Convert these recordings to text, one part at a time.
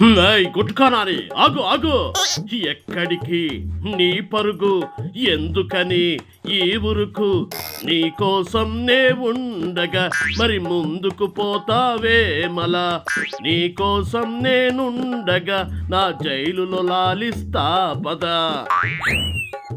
ఏయ్ గుట్కానాని ఆగు ఆగు. ఎక్కడికి? నీ పరుగు ఎందుకని? ఈ ఉరుకు నీ కోసం నే ఉండగా మరి ముందుకు పోతావే మలా. నీ కోసం నేనుండగా నా జైలులో లాలిస్తా పదా.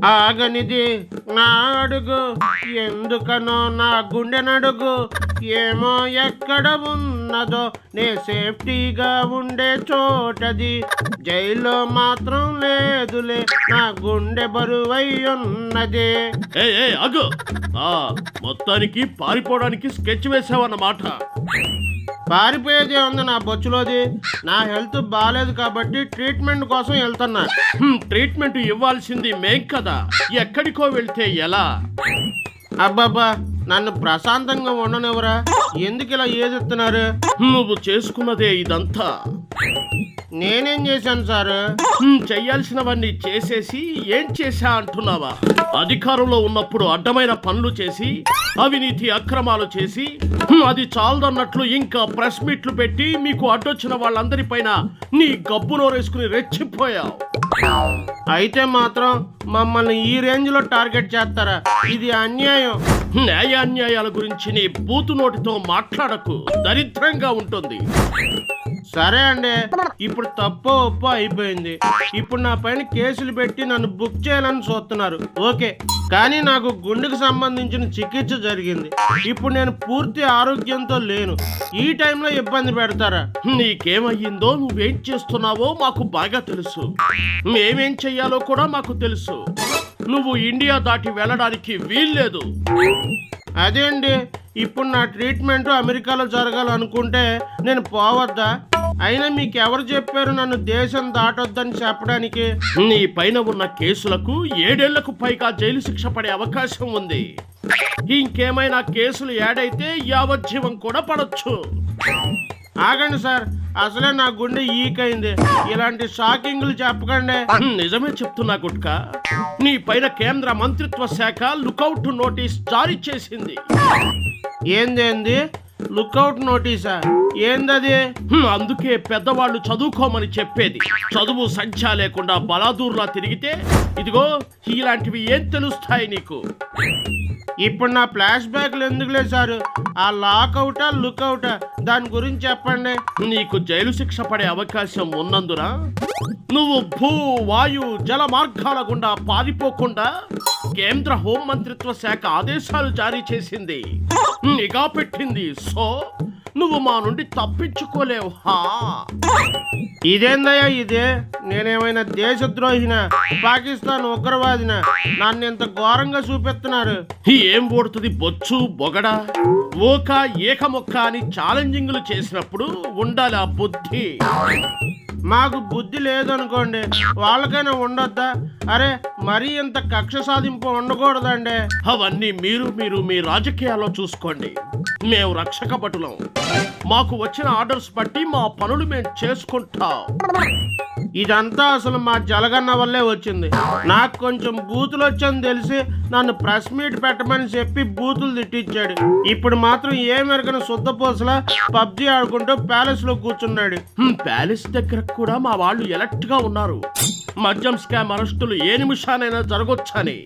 ఆగనిది నా అడుగు ఎందుకనో నా గుండె నడుగు. ఏమో ఎక్కడ ఉన్నదో నే సేఫ్టీగా ఉండే చోటది. జైల్లో మాత్రం లేదులే నా గుండె బరువై ఉన్నదే. ఏ అగు ఆ మొత్తానికి పారిపోవడానికి స్కెచ్ వేసావన్నమాట. పారిపోయేదే ఉంది నా బొచ్చులోది. నా హెల్త్ బాగాలేదు కాబట్టి ట్రీట్మెంట్ కోసం వెళ్తున్నా. ట్రీట్మెంట్ ఇవ్వాల్సింది మేం కదా. ఎక్కడికో వెళ్తే ఎలా? అబ్బాబ్బా నన్ను ప్రశాంతంగా ఉండనివ్వరా? ఎందుకు ఇలా ఏదిస్తున్నారు నువ్వు చేసుకున్నదే ఇదంతా. నేనేం చేశాను సారు? హ్మ్, చెయ్యాల్సినవన్నీ చేసేసి ఏం చేశా అంటున్నావా? అధికారంలో ఉన్నప్పుడు అడ్డమైన పనులు చేసి అవినీతి అక్రమాలు చేసి అది చాలదన్నట్లు ఇంకా ప్రెస్ మీట్లు పెట్టి మీకు అడ్డొచ్చిన వాళ్ళందరిపైన నీ గబ్బు నోరేసుకుని రెచ్చిపోయావు. అయితే మాత్రం మమ్మల్ని ఈ రేంజ్లో టార్గెట్ చేస్తారా? ఇది అన్యాయం. న్యాయాన్యాయాల గురించి నీ బూతు నోటితో మాట్లాడకు. దరిద్రంగా ఉంటుంది. సరే అండి ఇప్పుడు తప్పో ఒప్పో అయిపోయింది. ఇప్పుడు నా పైన కేసులు పెట్టి నన్ను బుక్ చేయాలని చూస్తున్నారు ఓకే కానీ నాకు గుండెకు సంబంధించిన చికిత్స జరిగింది. ఇప్పుడు నేను పూర్తి ఆరోగ్యంతో లేను. ఈ టైంలో ఇబ్బంది పెడతారా? నీకేమయ్యిందో నువ్వేం చేస్తున్నావో మాకు బాగా తెలుసు. మేమేం చెయ్యాలో కూడా మాకు తెలుసు. నువ్వు ఇండియా దాటి వెళ్ళడానికి వీల్లేదు. అదే అండి ఇప్పుడు నా ట్రీట్మెంట్ అమెరికాలో జరగాలనుకుంటే నేను పోవద్దా? అయినా మీకు ఎవరు చెప్పారు నన్ను దేశం దాటొద్దని చెప్పడానికి? నీ పైన ఉన్న కేసులకు ఏడేళ్ళకు పైగా జైలు శిక్ష పడే అవకాశం ఉంది. ఇంకేమైనా కేసులు యాడైతే యావజ్జీవం కూడా పడొచ్చు. ఆగండి సార్. అసలే నా గుండె ఈక్ అయింది ఇలాంటి షాకింగ్లు చెప్పకండి. నిజమే చెప్తున్నా గుట్కా. నీ పైన కేంద్ర మంత్రిత్వ శాఖ లుకౌట్ నోటీస్ జారీ చేసింది. ఏందేంది లుక్అవుట్ నోటీసా? ఏందది? అందుకే పెద్దవాళ్ళు చదువుకోమని చెప్పేది. చదువు సంఖ్య లేకుండా బలాదూర్లా తిరిగితే ఇదిగో ఇలాంటివి ఏం తెలుస్తాయి నీకు? ఇప్పుడు నా ఫ్లాష్ బ్యాక్లు ఎందుకులే సార్? ఆ లాకౌటా లుక్అవుటా? దాని గురించి చెప్పండి. నీకు జైలు శిక్ష పడే అవకాశం ఉన్నందున? నువ్వు భూ వాయు జల మార్గాల గుండా పారిపోకుండా కేంద్ర హోం మంత్రిత్వ శాఖ ఆదేశాలు జారీ చేసింది. నిఘా పెట్టింది. సో నువ్వు మా నుండి తప్పించుకోలేవు హా? ఇదేందయ్యా ఇదే? నేనేమైనా దేశద్రోహిన? పాకిస్తాన్ ఉగ్రవాదిన? నన్ను ఇంత ఘోరంగా చూపిస్తున్నారు ఏం ఓడుతుంది బొచ్చు బొగడ? ఓక ఏకమొక్క అని ఛాలెంజింగ్లు చేసినప్పుడు ఉండాలి ఆ బుద్ధి. మాకు బుద్ధి లేదనుకోండి వాళ్ళకైనా ఉండొద్దా? అరే మరీ ఇంత కక్ష సాధింపు ఉండకూడదండి. అవన్నీ మీరు మీరు మీ రాజకీయాల్లో చూసుకోండి. మేము రక్షక భటులం. మాకు వచ్చిన ఆర్డర్స్ బట్టి మా పనులు మేము చేసుకుంటాం. ఇదంతా అసలు మా జలగన్న వల్లే వచ్చింది. నాకు కొంచెం బూతులు వచ్చని తెలిసి నన్ను ప్రెస్ మీట్ పెట్టమని చెప్పి బూతులు తిట్టించాడు. ఇప్పుడు మాత్రం ఏ శుద్ధ శుద్ధపూసలా పబ్జి ఆడుకుంటూ ప్యాలెస్లో కూర్చున్నాడు ప్యాలెస్ దగ్గర కూడా మా వాళ్ళు ఎలర్ట్గా ఉన్నారు. మద్యం స్కామ్ అరెస్టులు ఏ నిమిషానైనా జరగొచ్చని.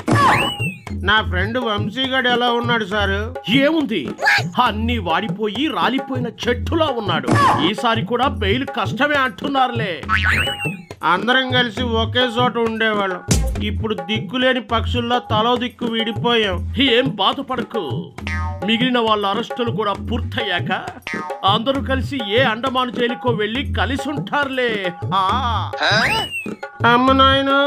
నా ఫ్రెండ్ వంశీగాడు ఎలా ఉన్నాడు సారు? ఏముంది? అన్ని వాడిపోయి రాలిపోయిన చెట్టులా ఉన్నాడు. ఈసారి కూడా బెయిల్ కష్టమే అంటున్నారులే. అందరం కలిసి ఒకే చోట ఉండేవాళ్ళం. ఇప్పుడు దిక్కులేని పక్షుల్లో తలో దిక్కు విడిపోయాం. ఏం బాధపడకు. మిగిలిన వాళ్ళ అరెస్టులు కూడా పూర్తయ్యాక అందరూ కలిసి ఏ అండమాన్ జైలుకో వెళ్ళి కలిసి ఉంటారులే ఆ! అమ్మ నాయనో!